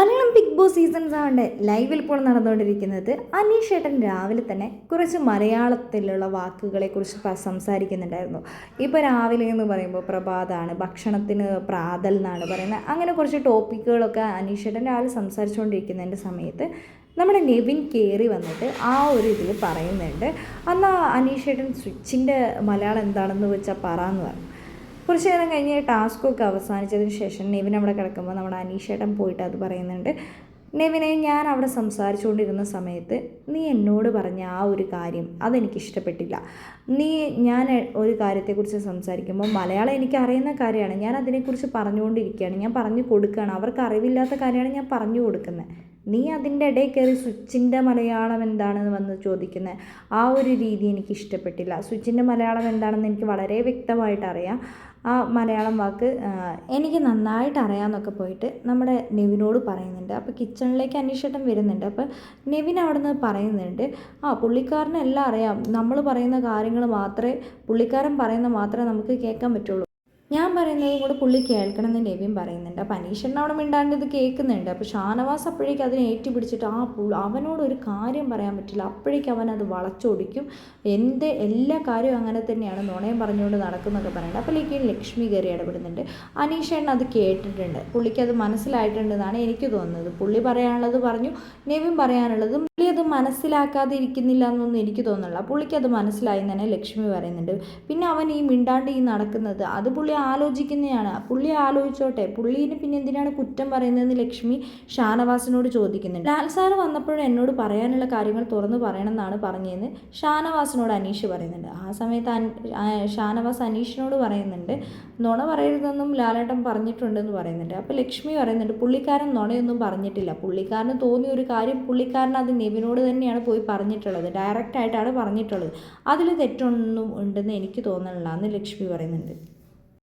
Malayalam Bigg Boss season ആണ്ട് ലൈവിൽ ഇപ്പോൾ നടന്നുകൊണ്ടിരിക്കുന്നത്. അനീഷ് ഏട്ടൻ രാവിലെ തന്നെ കുറച്ച് മലയാളത്തിലുള്ള വാക്കുകളെക്കുറിച്ച് സംസാരിക്കുന്നുണ്ടായിരുന്നു. ഇപ്പോൾ രാവിലെ എന്ന് പറയുമ്പോൾ പ്രഭാതമാണ് ഭക്ഷണത്തിന് പ്രാതൽ എന്നാണ് പറയുന്നത്. അങ്ങനെ കുറച്ച് ടോപ്പിക്കുകളൊക്കെ അനീഷ് ഏട്ടൻ രാവിലെ സംസാരിച്ചുകൊണ്ടിരിക്കുന്നതിന്റെ സമയത്ത് നമ്മുടെ നെവിൻ കയറി വന്നിട്ട് ആ ഒരു ഇതിൽ പറയുന്നുണ്ട്. അന്ന് അനീഷ് ഏട്ടൻ സ്വിച്ചിന്റെ മലയാളം എന്താണെന്ന് വെച്ചാൽ പറ എന്ന് പറഞ്ഞു. കുറച്ച് നേരം കഴിഞ്ഞ് ടാസ്കൊക്കെ അവസാനിച്ചതിന് ശേഷം നെവിൻ അവിടെ കിടക്കുമ്പോൾ നമ്മുടെ അനീഷേട്ടൻ പോയിട്ട് അത് പറയുന്നുണ്ട്. നെവിനെ ഞാൻ അവിടെ സംസാരിച്ചുകൊണ്ടിരുന്ന സമയത്ത് നീ എന്നോട് പറഞ്ഞ ആ ഒരു കാര്യം അതെനിക്ക് ഇഷ്ടപ്പെട്ടില്ല നീ ഞാൻ ഒരു കാര്യത്തെക്കുറിച്ച് സംസാരിക്കുമ്പോൾ മലയാളം എനിക്ക് അറിയുന്ന കാര്യമാണ്. ഞാൻ അതിനെക്കുറിച്ച് പറഞ്ഞുകൊണ്ടിരിക്കുകയാണ്. ഞാൻ പറഞ്ഞു കൊടുക്കുകയാണ്. അവർക്ക് അറിവില്ലാത്ത കാര്യമാണ് ഞാൻ പറഞ്ഞു കൊടുക്കുന്നത്. നീ അതിന്റെ ഇടയിൽ കയറി സ്വിച്ചിന്റെ മലയാളം എന്താണെന്ന് വന്ന് ചോദിക്കുന്ന ആ ഒരു രീതി എനിക്ക് ഇഷ്ടപ്പെട്ടില്ല. സ്വിച്ചിന്റെ മലയാളം എന്താണെന്ന് എനിക്ക് വളരെ വ്യക്തമായിട്ട് അറിയാം. ആ മലയാളം വാക്ക് എനിക്ക് നന്നായിട്ട് അറിയാമെന്നൊക്കെ പോയിട്ട് നമ്മുടെ നെവിനോട് പറയുന്നുണ്ട്. അപ്പോൾ കിച്ചണിലേക്ക് അന്വേഷിച്ചിട്ടും വരുന്നുണ്ട്. അപ്പോൾ നെവിൻ അവിടെ നിന്ന് പറയുന്നുണ്ട് ആ പുള്ളിക്കാരനെല്ലാം അറിയാം. നമ്മൾ പറയുന്ന കാര്യങ്ങൾ മാത്രമേ പുള്ളിക്കാരൻ പറയുന്ന മാത്രമേ നമുക്ക് കേൾക്കാൻ പറ്റുള്ളൂ. ഞാൻ പറയുന്നതും കൂടെ പുള്ളി കേൾക്കണം എന്ന് നെവിൻ പറയുന്നുണ്ട്. അപ്പം അനീഷണ്ണ അവിടെ മിണ്ടാണ്ട് ഇത് കേൾക്കുന്നുണ്ട്. അപ്പോൾ ഷാനവാസ് അപ്പോഴേക്കും അതിനെ ഏറ്റുപിടിച്ചിട്ട് ആ അവനോട് ഒരു കാര്യം പറയാൻ പറ്റില്ല. അപ്പോഴേക്കും അവൻ അത് വളച്ചൊടിക്കും. എന്ത് എല്ലാ കാര്യവും അങ്ങനെ തന്നെയാണ് നുണയം പറഞ്ഞുകൊണ്ട് നടക്കുന്നൊക്കെ പറയുന്നത് അപ്പോഴേക്കും ലക്ഷ്മി കയറി ഇടപെടുന്നുണ്ട്. അനീഷണ്ണ അത് കേട്ടിട്ടുണ്ട്. പുള്ളിക്ക് അത് മനസ്സിലായിട്ടുണ്ടെന്നാണ് എനിക്ക് തോന്നുന്നത്. പുള്ളി പറയാനുള്ളത് പറഞ്ഞു നെവിൻ പറയാനുള്ളത് അത് മനസ്സിലാക്കാതെ എന്നൊന്നും എനിക്ക് തോന്നുന്നില്ല. പുള്ളിക്ക് അത് മനസ്സിലായി തന്നെ ലക്ഷ്മി പറയുന്നുണ്ട്. പിന്നെ അവൻ ഈ മിണ്ടാണ്ട് ഈ നടക്കുന്നത് അത് പുള്ളി ആലോചിക്കുന്നതാണ് പുള്ളി ആലോചിച്ചോട്ടെ പുള്ളീനെ പിന്നെ എന്തിനാണ് കുറ്റം പറയുന്നതെന്ന് ലക്ഷ്മി ഷാനവാസിനോട് ചോദിക്കുന്നുണ്ട്. ലാൽ സാറ് വന്നപ്പോഴും എന്നോട് പറയാനുള്ള കാര്യങ്ങൾ തുറന്നു പറയണമെന്നാണ് പറഞ്ഞതെന്ന് ഷാനവാസിനോട് അനീഷ് പറയുന്നുണ്ട്. ആ സമയത്ത് ഷാനവാസ് അനീഷിനോട് പറയുന്നുണ്ട് നുണ പറയരുതെന്നും ലാലേട്ടൻ പറഞ്ഞിട്ടുണ്ടെന്ന് പറയുന്നുണ്ട്. അപ്പോൾ ലക്ഷ്മി പറയുന്നുണ്ട് പുള്ളിക്കാരൻ നുണയൊന്നും പറഞ്ഞിട്ടില്ല. പുള്ളിക്കാരന് തോന്നിയ ഒരു കാര്യം പുള്ളിക്കാരൻ അത് നെവിനോട് തന്നെയാണ് പോയി പറഞ്ഞിട്ടുള്ളത്. ഡയറക്റ്റായിട്ടാണ് പറഞ്ഞിട്ടുള്ളത്. അതിൽ തെറ്റൊന്നും ഉണ്ടെന്ന് എനിക്ക് തോന്നണില്ല. എന്ന് ലക്ഷ്മി പറയുന്നുണ്ട്.